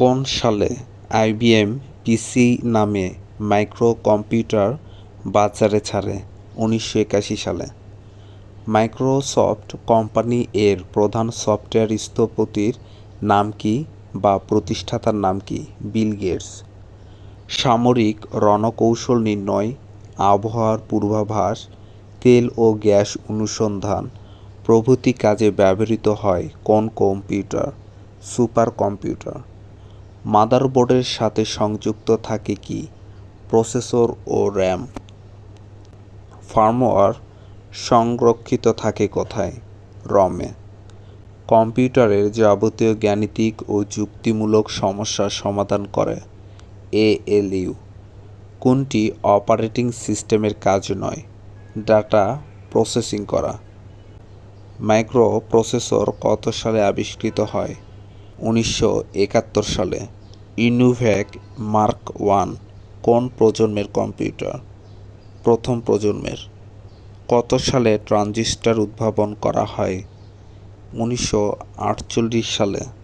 কোন সালে আইবিএম পিসি নামে মাইক্রোকম্পিউটার বাজারে ছাড়ে? উনিশশো একাশি সালে। মাইক্রোসফট কোম্পানি এর প্রধান সফটওয়্যার স্থপতির নাম কী বা প্রতিষ্ঠাতার নাম কী? Bill Gates. সামরিক রণকৌশল নির্ণয়, আবহাওয়ার পূর্বাভাস, তেল ও গ্যাস অনুসন্ধান প্রভৃতি কাজে ব্যবহৃত হয় কোন কম্পিউটার? Super computer. মাদারবোর্ডের সাথে সংযুক্ত থাকে কি? প্রসেসর ও র্যাম। ফার্মওয়্যার সংরক্ষিত থাকে কোথায়? রমে। কম্পিউটারের যাবতীয় গাণিতিক ও যুক্তিমূলক সমস্যার সমাধান করে। এএলইউ। কোনটি অপারেটিং সিস্টেমের কাজ নয়? ডাটা প্রসেসিং করা। মাইক্রোপ্রসেসর কত সালে আবিষ্কৃত হয়? উনিশশো একাত্তর সালে ইনুভ্যাক মার্ক ওয়ান কোন প্রজন্মের কম্পিউটার? প্রথম প্রজন্মের। কত সালে ট্রানজিস্টার উদ্ভাবন করা হয়? উনিশশো আটচল্লিশ সালে।